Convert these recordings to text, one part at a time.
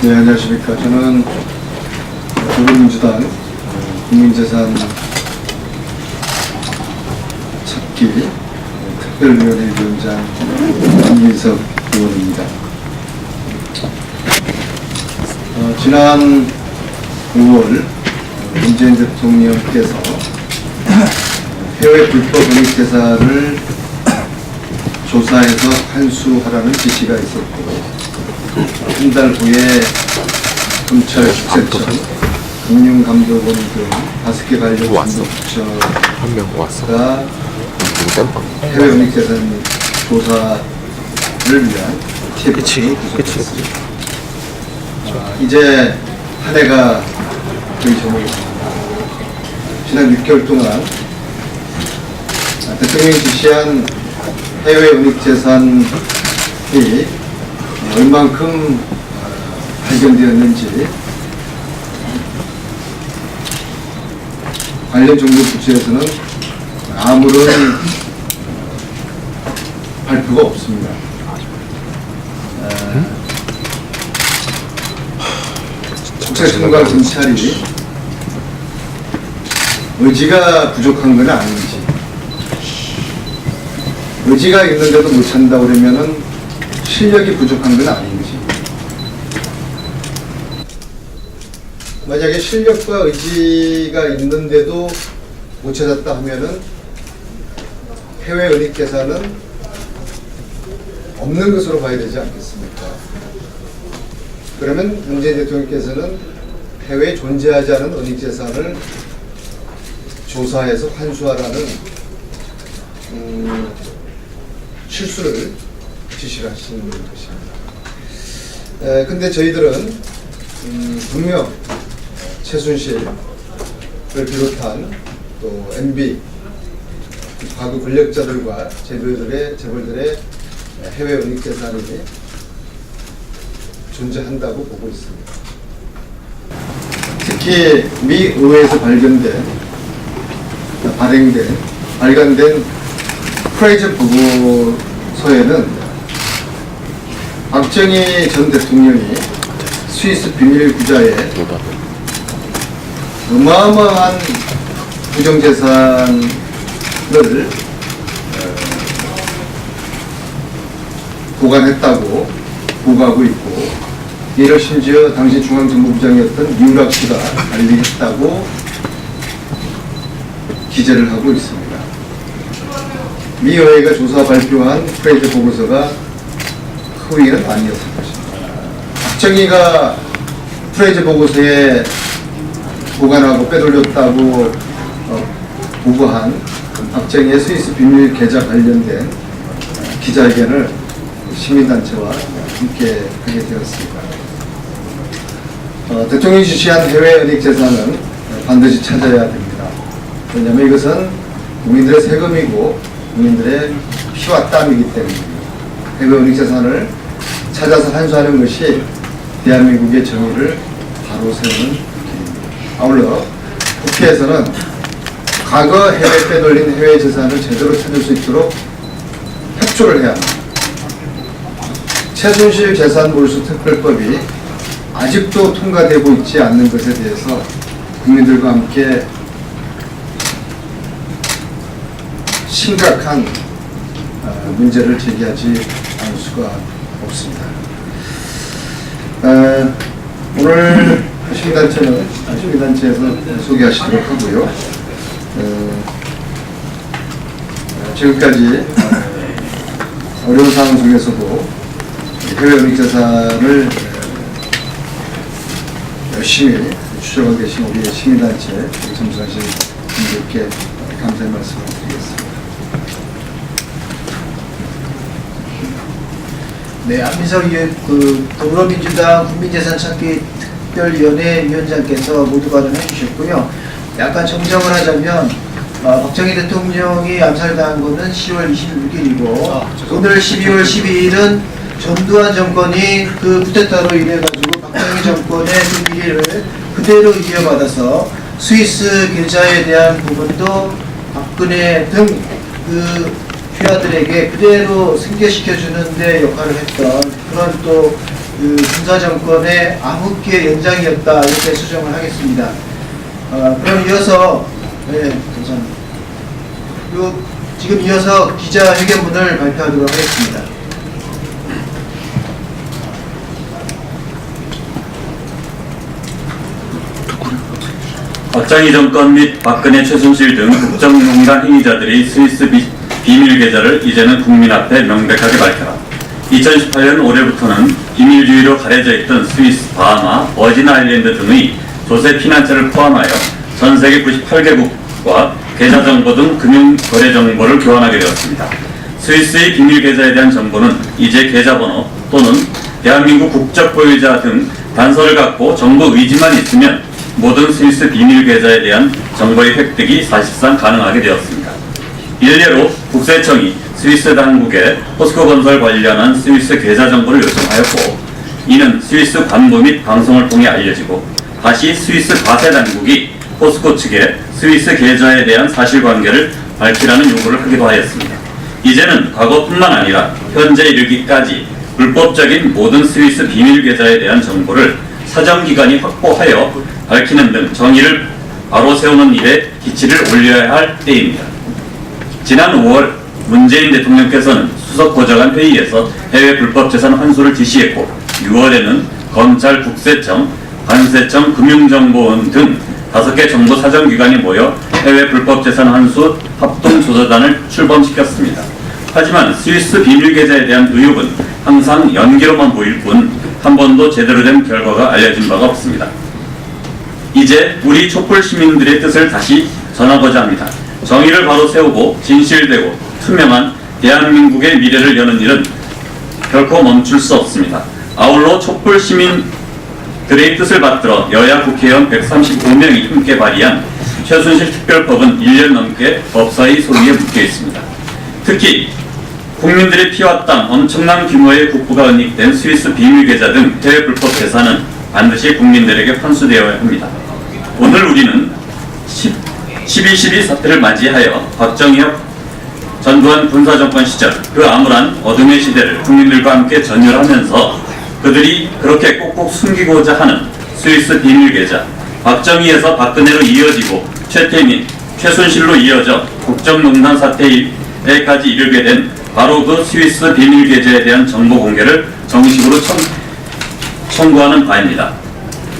네, 안녕하십니까. 저는 더불어민주당 어, 국민재산 찾기 특별위원회 위원장 김민석 의원입니다. 어, 지난 5월 문재인 대통령께서 해외 불법 은닉 재산을 조사해서 환수하라는 지시가 있었고 한 달 후에 검찰 국세청, 금융감독원 등 다섯 개 관련? 중부처가 한 명 왔어. 해외 은닉재산 조사를 위한 TF를. 구성했습니다. 아, 이제 한 해가 거의 저물었습니다. 지난 6개월 동안 아, 대통령이 지시한 해외 은닉재산이 얼만큼 어, 발견되었는지 관련 정부 부처에서는 아무런 발표가 없습니다. 어, 국세청과 검찰이 의지가 부족한 건 아닌지 의지가 있는데도 못 찾는다 그러면은 실력이 부족한 건 아닌지 만약에 실력과 의지가 있는데도 못 찾았다 하면은 해외 은닉 계산은 없는 것으로 봐야 되지 않겠습니까? 그러면 문재인 대통령께서는 해외에 존재하지 않은 은닉 재산을 조사해서 환수하라는 음, 실수를 지시를 하시는 것입니다. 에, 근데 저희들은 음, 분명 최순실을 비롯한 또 MB 과거 권력자들과 재벌들의 재벌들의 해외 은닉 재산이 존재한다고 보고 있습니다. 특히 미 의회에서 발견된 발행된 발간된 프레이즈 보고서에는 박정희 전 대통령이 스위스 비밀 구자에 누가? 어마어마한 부정재산을 어, 보관했다고 보고하고 있고 이를 심지어 당시 중앙정보부장이었던 유락 씨가 알리겠다고 기재를 하고 있습니다. 미 의회가 조사 발표한 프레이드 보고서가 허위는 아니었을 것입니다. 박정희가 프레이즈 보고서에 보관하고 빼돌렸다고 어, 보고한 박정희의 스위스 비밀 계좌 관련된 기자회견을 시민단체와 함께 하게 되었습니다. 어, 대통령이 지시한 해외 은닉 재산은 반드시 찾아야 됩니다. 왜냐하면 이것은 국민들의 세금이고 국민들의 피와 땀이기 때문입니다. 해외 은닉 재산을 찾아서 환수하는 것이 대한민국의 정의를 바로 세우는 길입니다. 아울러 국회에서는 과거 해외 빼돌린 해외 재산을 제대로 찾을 수 있도록 협조를 해야 합니다. 최순실 재산 몰수 특별법이 아직도 통과되고 있지 않는 것에 대해서 국민들과 함께 심각한 어, 문제를 제기하지 않을 수가 없습니다. 어, 오늘 시민단체는 시민단체에서 소개하시도록 하고요. 어, 어, 지금까지 어려운 상황 속에서도 해외 은닉 재산을 열심히 추적하고 계신 우리 시민단체 참석하신 분들께 감사의 말씀을 드리겠습니다. 네, 안민석 위원, 그 더불어민주당 국민재산 찾기 특별위원회 위원장께서 모두 발언해 주셨고요. 약간 정정을 하자면 어, 박정희 대통령이 암살당한 것은 10월 26일이고 오늘 12월 12일은 전두환 정권이 그 쿠데타로 인해 가지고 박정희 정권의 그 비리를 그대로 이어받아서 스위스 계좌에 대한 부분도 박근혜 등그 피아들에게 그대로 승계시켜주는 데 역할을 했던 그런 또 그 군사 정권의 암흑기의 연장이었다 이렇게 수정을 하겠습니다. 어, 그럼 이어서 네. 그리고 지금 이어서 기자회견문을 발표하도록 하겠습니다. 박정희 정권 및 박근혜 최순실 등 국정농단 행위자들의 스위스 비, 비밀 계좌를 이제는 국민 앞에 명백하게 밝혀라. 2018년 올해부터는 비밀주의로 가려져 있던 스위스, 바하마, 버진 아일랜드 등의 조세 피난처를 포함하여 전 세계 98개국과 계좌 정보 등 금융 거래 정보를 교환하게 되었습니다. 스위스의 비밀 계좌에 대한 정보는 이제 계좌번호 또는 대한민국 국적 보유자 등 단서를 갖고 정보 의지만 있으면 모든 스위스 비밀 계좌에 대한 정보의 획득이 사실상 가능하게 되었습니다. 일례로 국세청이 스위스 당국에 포스코 건설 관련한 스위스 계좌 정보를 요청하였고 이는 스위스 관부 및 방송을 통해 알려지고 다시 스위스 과세 당국이 포스코 측에 스위스 계좌에 대한 사실관계를 밝히라는 요구를 하기도 하였습니다. 이제는 과거뿐만 아니라 현재 이르기까지 불법적인 모든 스위스 비밀 계좌에 대한 정보를 사정기관이 확보하여 밝히는 등 정의를 바로 세우는 일에 기치를 올려야 할 때입니다. 지난 5월 문재인 대통령께서는 수석 보좌관 회의에서 해외 불법 재산 환수를 지시했고 6월에는 검찰, 국세청, 관세청, 금융정보원 등 다섯 개 정보 사정기관이 모여 해외 불법 재산 환수 합동조사단을 출범시켰습니다. 하지만 스위스 비밀 계좌에 대한 의혹은 항상 연기로만 보일 뿐 한 번도 제대로 된 결과가 알려진 바가 없습니다. 이제 우리 촛불 시민들의 뜻을 다시 전하고자 합니다. 정의를 바로 세우고 진실되고 투명한 대한민국의 미래를 여는 일은 결코 멈출 수 없습니다. 아울러 촛불 시민들의 뜻을 받들어 여야 국회의원 135명이 함께 발의한 최순실 특별법은 1년 넘게 법사위 소리에 묶여 있습니다. 특히 국민들의 피와 땀 엄청난 규모의 국부가 은닉된 스위스 비밀 계좌 등 해외 불법 재산은 반드시 국민들에게 환수되어야 합니다. 오늘 우리는 10, 12.12 사태를 맞이하여 박정희혁 전두환 군사정권 시절 그 암울한 어둠의 시대를 국민들과 함께 전율하면서 그들이 그렇게 꼭꼭 숨기고자 하는 스위스 비밀 계좌 박정희에서 박근혜로 이어지고 최태민, 최순실로 이어져 국정농단 사태에까지 이르게 된 바로 그 스위스 비밀 계좌에 대한 정보 공개를 정식으로 청, 청구하는 바입니다.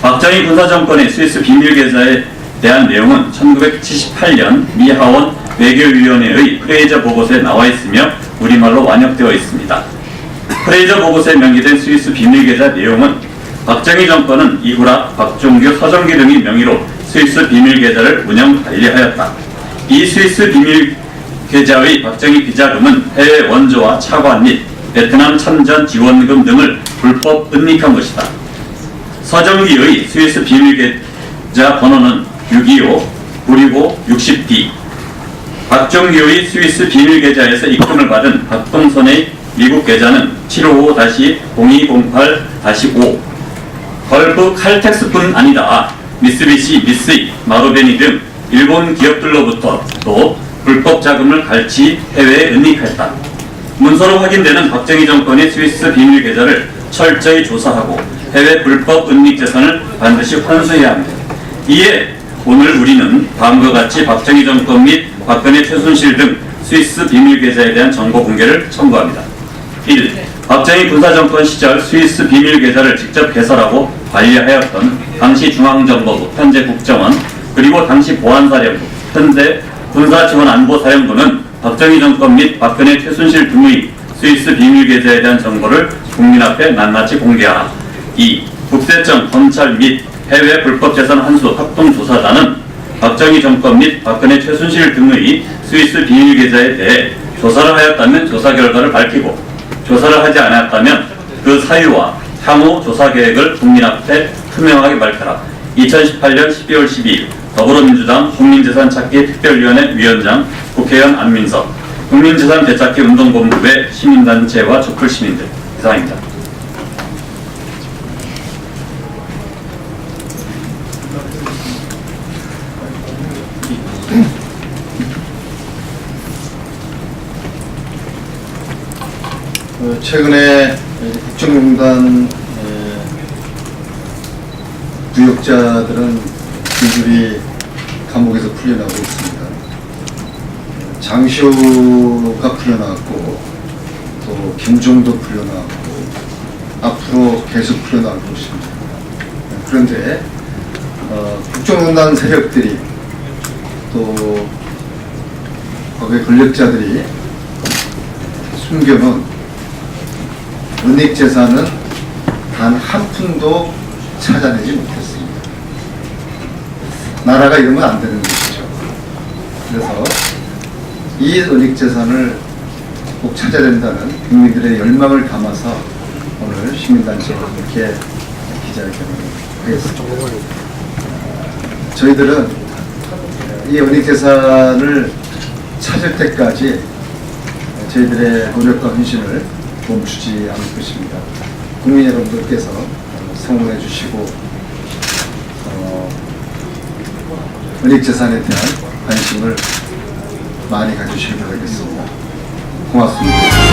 박정희 군사정권의 스위스 비밀 계좌에 대한 내용은 1978년 미 하원 외교위원회의 프레이저 보고서에 나와 있으며 우리말로 완역되어 있습니다. 프레이저 보고서에 명기된 스위스 비밀 계좌 내용은 박정희 정권은 이후라 박종규 서정기 등의 명의로 스위스 비밀 계좌를 운영 관리하였다. 이 스위스 비밀 계좌의 박정희 비자금은 해외 원조와 차관 및 베트남 참전 지원금 등을 불법 은닉한 것이다. 서정기의 스위스 비밀 계좌 번호는 625 965 60D 박정규의 스위스 비밀 계좌에서 입금을 받은 박동선의 미국 계좌는 755-0208-5 걸프 칼텍스뿐 아니다. 미쓰비시, 미쓰이, 마루베니 등 일본 기업들로부터 또 불법 자금을 갈취 해외에 은닉했다. 문서로 확인되는 박정희 정권의 스위스 비밀 계좌를 철저히 조사하고 해외 불법 은닉 재산을 반드시 환수해야 합니다. 이에 오늘 우리는 다음과 같이 박정희 정권 및 박근혜 최순실 등 스위스 비밀 계좌에 대한 정보 공개를 청구합니다. 1. 박정희 군사정권 시절 스위스 비밀 계좌를 직접 개설하고 관리하였던 당시 중앙정보부, 현재 국정원, 그리고 당시 보안사령부, 현재 군사지원안보사령부는 박정희 정권 및 박근혜 최순실 등의 스위스 비밀 계좌에 대한 정보를 국민 앞에 낱낱이 공개하라. 2. 국세청, 검찰 및 해외 불법 재산 환수 합동 조사단은 박정희 정권 및 박근혜 최순실 등의 스위스 비밀 계좌에 대해 조사를 하였다면 조사 결과를 밝히고 조사를 하지 않았다면 그 사유와 향후 조사 계획을 국민 앞에 투명하게 밝혀라. 2018년 12월 12일 더불어민주당 국민재산 찾기 특별위원회 위원장 국회의원 안민석 국민재산 되찾기 운동본부의 시민단체와 촛불 시민들 이상입니다. 최근에 국정농단 에, 부역자들은 줄줄이 감옥에서 풀려나고 있습니다. 장시호가 풀려나왔고 또 김종도 풀려나왔고 앞으로 계속 풀려나올 것입니다. 그런데 어, 국정농단 세력들이 또 거기에 권력자들이 숨겨놓은 은닉 재산은 단 한 푼도 찾아내지 못했습니다. 나라가 이러면 안 되는 것이죠. 그래서 이 은닉 재산을 꼭 찾아야 된다는 국민들의 열망을 담아서 오늘 시민단체와 이렇게 기자회견을 하겠습니다. 저희들은 이 은닉 재산을 찾을 때까지 저희들의 노력과 헌신을 멈추지 않을 것입니다. 국민 여러분들께서 성원해 주시고 어, 은닉 재산에 대한 관심을 많이 가주시기 바라겠습니다. 고맙습니다.